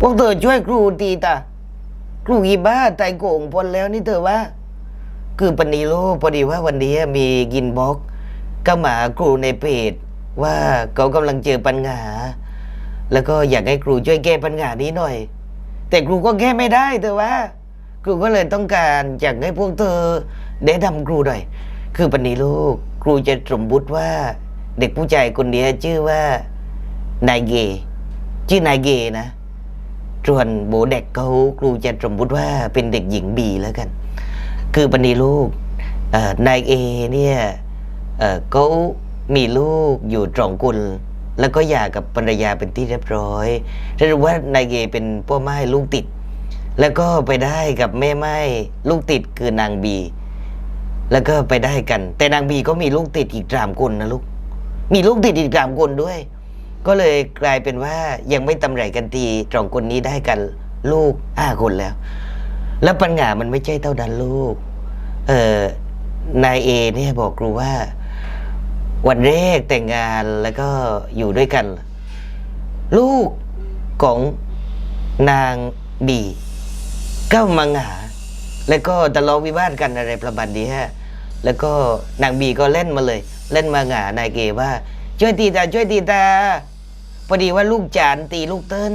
พวกเธอช่วยครูตีตาครูอีบ้าตายโกงพนแล้วนี่เธอว่า คือปณีโลพอดีว่าวันนี้มีกินบล็อกก็มาครูในเพจว่าเขากำลังเจอปัญหา แล้วก็อยากให้ครูช่วยแก้ปัญหานี้หน่อย แต่ครูก็แก้ไม่ได้เธอว่า ครูก็เลยต้องการอยากให้พวกเธอแนะนำครูหน่อย คือปันนี้ลูกครูจะสมมุติว่า เด็กผู้ชายคนนี้ชื่อว่านายเกชื่อนายเกนะ ส่วนโบเด็กเขาครูจะสมมุติว่าเป็นเด็กหญิงบีแล้วกัน คือปันนี้ลูกนายเอเนี่ยเขามีลูกอยู่สองคนแล้วก็หย่ากับภรรยาเป็นที่เรียบร้อยสรุปว่านายเอเป็นพ่อไม้ลูกติด แล้วก็ไปได้กับแม่ไม้ลูกติดคือนางบี แล้วก็ไปได้กัน แต่นางบีก็มีลูกติดอีกสามคนนะลูก มีลูกติดอีกสามคนด้วย ก็เลยกลายเป็นว่ายังไม่ตำไรกันทีสองคนนี้ได้กันลูกห้าคนแล้ว แล้วปัญหามันไม่ใช่เท่านั้นลูก เออนายเอเนี่ยบอกครูว่า วันแรกแต่งงานแล้วก็อยู่ด้วยกัน ลูกของนางบีก็มาหา แล้วก็ทะเลาะวิวาทกันอะไรประมาณนี้ฮะแล้วก็นางบีก็เล่นมาเลย เล่นมาหงานายเกว่า ช่วยตีตาช่วยตีตา พอดีว่าลูกจานตีลูกเติ้ล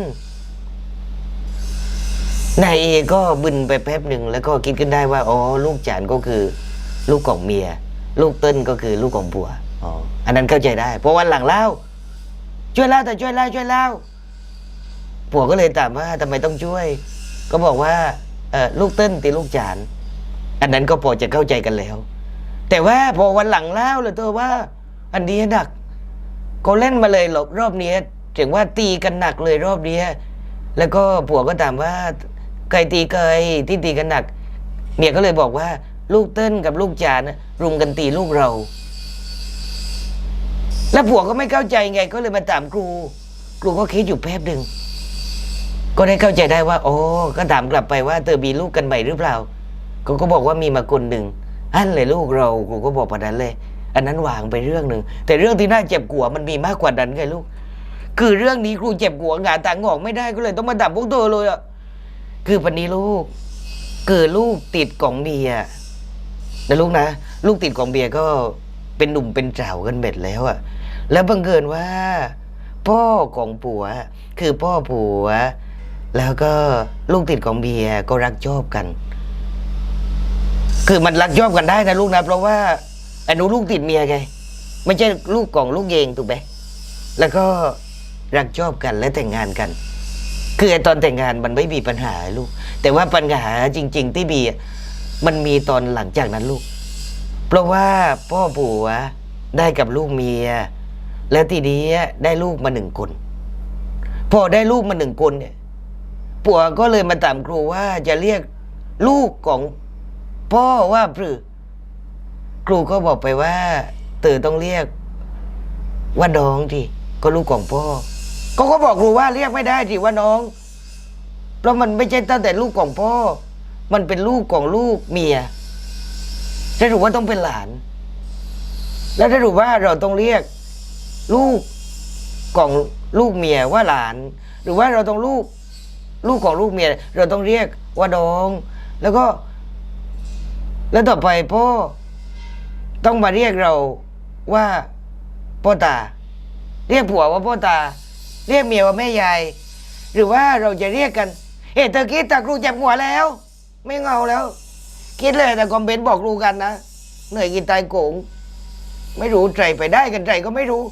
นายเอก็บึนไปแป๊บหนึ่งแล้วก็คิดขึ้นได้ว่าอ๋อลูกจานก็คือลูกของเมีย ลูกเติ้ลก็คือลูกของผัวอ๋ออันนั้นเข้าใจได้ เพราะวันหลังเล่า ช่วยเล่าแต่ช่วยเล่าช่วยเล่าผัวก็เลยถามว่าทำไมต้องช่วย ก็บอกว่าเออลูกเติ้ลตีลูกจานอันนั้นก็พอจะเข้าใจกันแล้ว แต่ว่าพอวันหลังเล่าเลยตัวว่า อันนี้หนักเขาเล่นมาเลยหรอกรอบนี้ ถึงว่าตีกันหนักเลยรอบนี้แล้วก็ผัวก็ถามว่าใครตีใครที่ตีกันหนัก เมียก็เลยบอกว่า ลูกเติ้ลกับลูกจานนะรุมกันตีลูกเรา แล้วผัวก็ไม่เข้าใจไง ก็เลยมาถามครู ครูก็คิดอยู่แป๊บหนึ่งก็ได้เข้าใจได้ว่า โอ้ก็ถามกลับไปว่าเธอมีลูกกันใหม่หรือเปล่าเขาก็บอกว่ามีมาคนหนึ่งอันเลยลูกเราครูก็บอกประนั้นเลย อันนั้นวางไปเรื่องหนึ่งแต่เรื่องที่น่าเจ็บหัวมันมีมากกว่านั้นไงลูก คือเรื่องนี้ครูเจ็บหัวงานต่างออกไม่ได้ก็เลยต้องมาดับพวกเธอเลยอะคือปันนี้ลูกเกิดลูกติดกล่องเบียร์นะลูกนะลูกติดกล่องเบียร์ก็เป็นหนุ่มเป็นสาวกันเบ็ดแล้วอะ แล้วบังเกินว่า พ่อของผัว คือพ่อผัว แล้วก็ลูกติดของเบียร์ก็รักชอบกัน คือมันรักชอบกันได้นะลูกนะเพราะว่าไอ้หนูลูกติดเมียไงไม่ใช่ลูกของลูกเองถูกไหมแล้วก็ รักชอบกันและแต่งงานกัน คือไอ้ตอนแต่งงานมันไม่มีปัญหาลูก แต่ว่าปัญหาจริง ๆ ที่มีมันมีตอนหลังจากนั้นลูก เพราะว่าพ่อผัวได้กับลูกเมีย แล้วทีนี้ได้ลูกมาหนึ่งคน พอได้ลูกมาหนึ่งคนเนี่ยผัวก็เลยมาถามครูว่าจะเรียกลูกของพ่อว่าพรือครูก็บอกไปว่าเตอต้องเรียกว่าน้องที่ก็ลูกของพ่อ ก็ก็บอกครูว่าเรียกไม่ได้ที่ว่าน้อง เพราะมันไม่ใช่ตั้งแต่ลูกของพ่อ มันเป็นลูกของลูกเมียสรุปว่าต้องเป็นหลาน แล้วสรุปว่าเราต้องเรียกลูกของลูกเมียว่าหลาน หรือว่าเราต้องลูก ลูกของลูกเมีย เราต้องเรียกว่าดอง แล้วก็ แล้วต่อไปพ่อต้องมาเรียกเราว่าพ่อตา เรียกผัวว่าพ่อตา เรียกเมียว่าแม่ยาย หรือว่าเราจะเรียกกัน เฮ้เธอคิดแต่ครูเจ็บหัวแล้ว ไม่เงาแล้ว คิดเลยแต่คอมเมนต์บอกครูกันนะ เหนื่อยกินตายโกง ไม่รู้ใจไปได้กันใจก็ไม่รู้